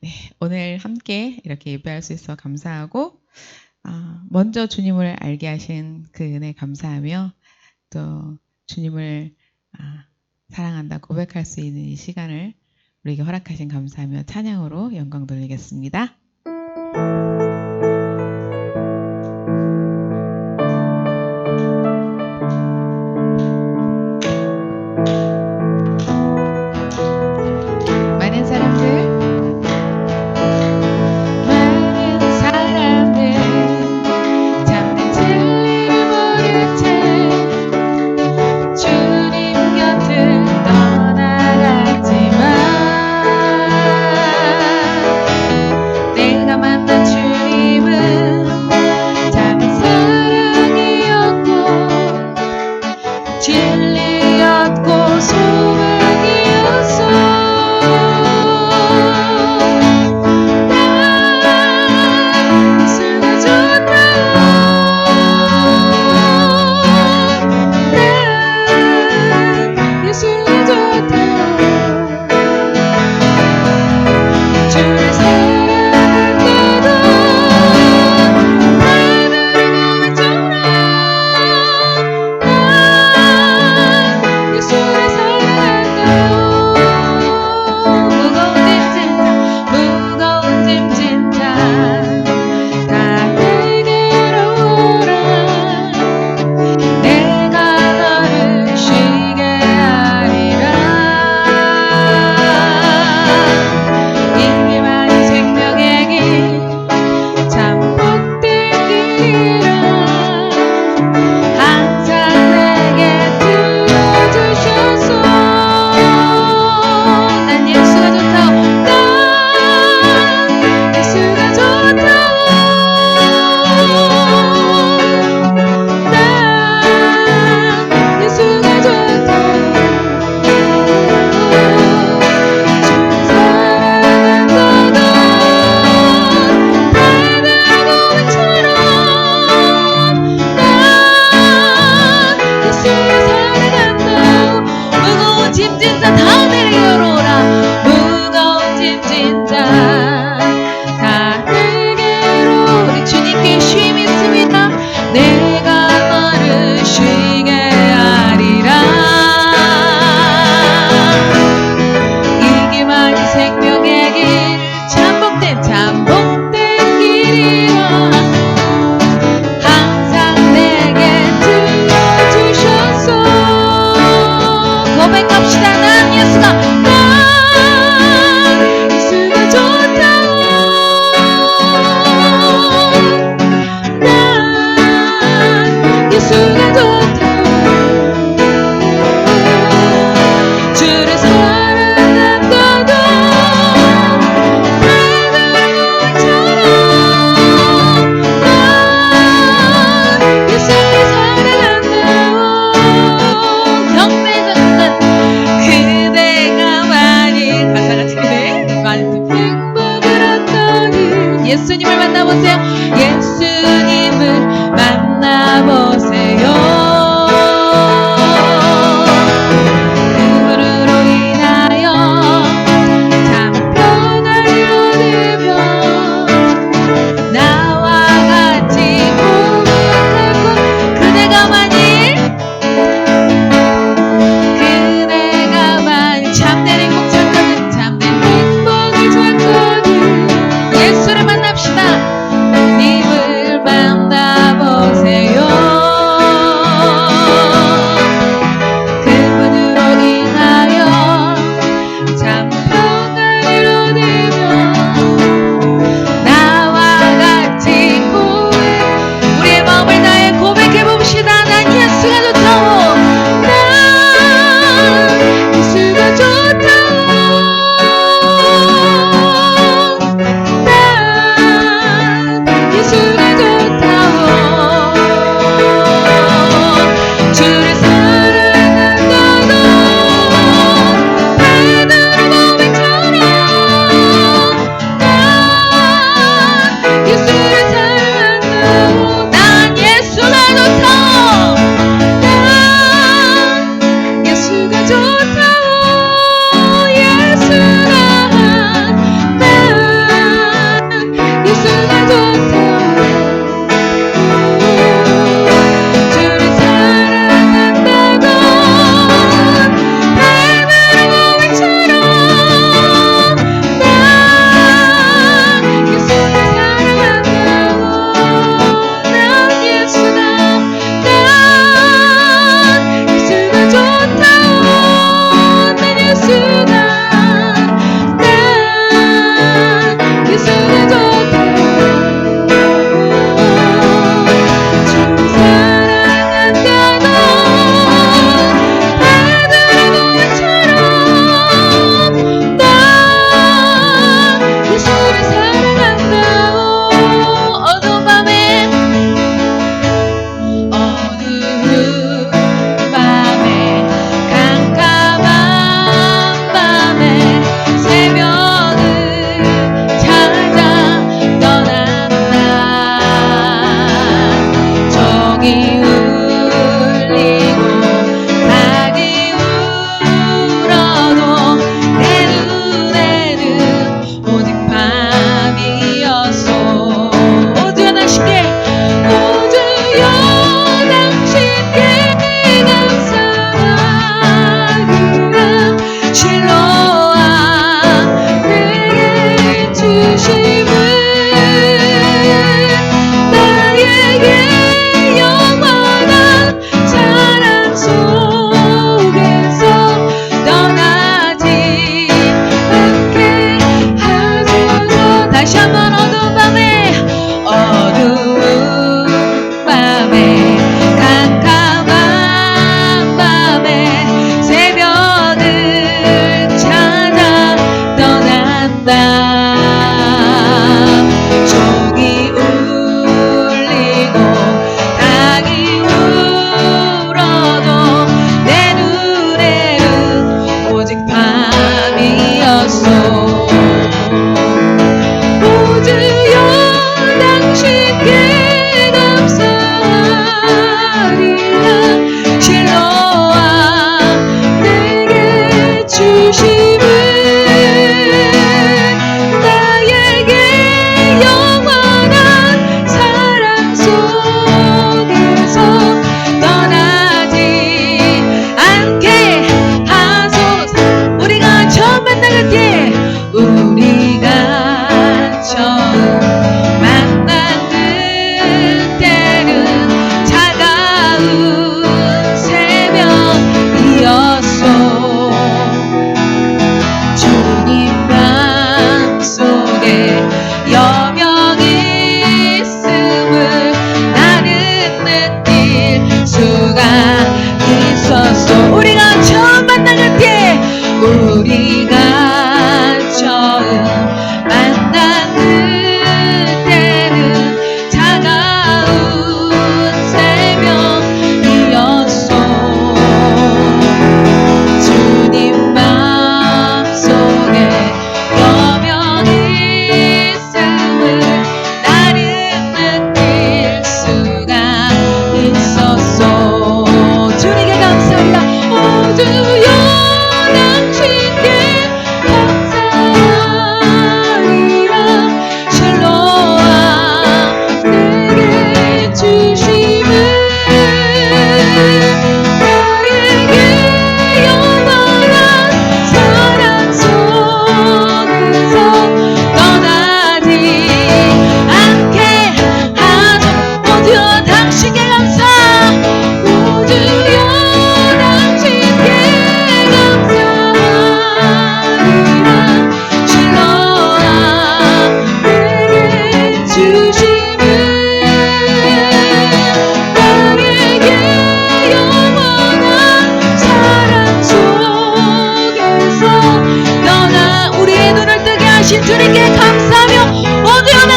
네, 오늘 함께 이렇게 예배할 수 있어 감사하고 어, 먼저 주님을 알게 하신 그 은혜 감사하며 또 주님을 아, 사랑한다 고백할 수 있는 이 시간을 우리에게 허락하신 감사하며 찬양으로 영광 돌리겠습니다.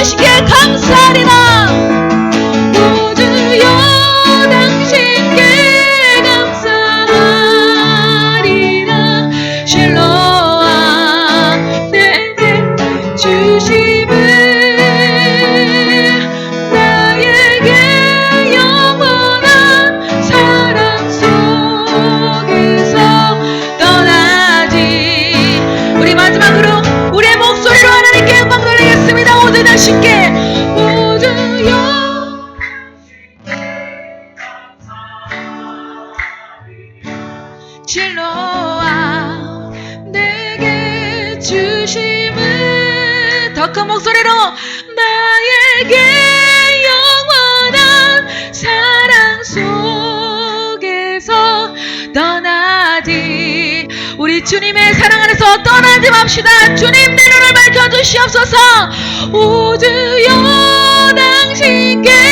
aşkı 주님의 사랑 안에서 떠나지 맙시다. 주님 내로를 밝혀주시옵소서. 우주여 당신께.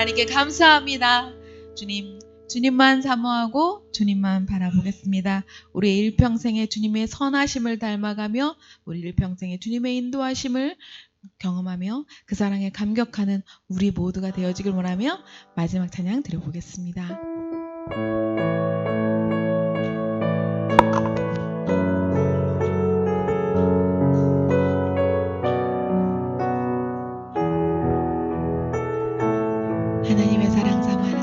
하나님께 감사합니다. 주님, 주님만 사모하고 주님만 바라보겠습니다. 우리 일평생에 주님의 선하심을 닮아가며 우리 일평생에 주님의 인도하심을 경험하며 그 사랑에 감격하는 우리 모두가 되어지길 원하며 마지막 찬양 드려보겠습니다. 하나님의 사랑 삼아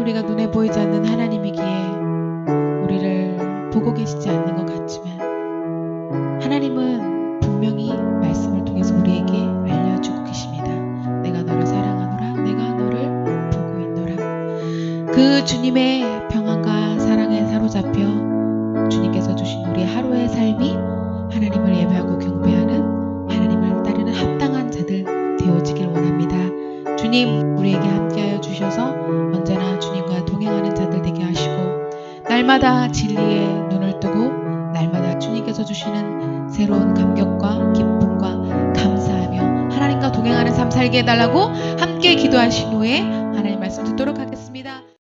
우리가 눈에 보이지 않는 하나님이기에 우리를 보고 계시지 않는 것 같지만 하나님은 분명히 말씀을 통해서 우리에게 알려주고 계십니다. 내가 너를 사랑하노라, 내가 너를 보고 있노라. 그 주님의 평안과 사랑에 사로잡혀 주님께서 주신 우리 하루의 삶이 하나님을 예배하고 경배하는 하나님을 따르는 합당한 자들 되어지길 원합니다. 주님 우리에게 함께하여 주셔서 날마다 진리에 눈을 뜨고 날마다 주님께서 주시는 새로운 감격과 기쁨과 감사하며 하나님과 동행하는 삶 살게 해달라고 함께 기도하신 후에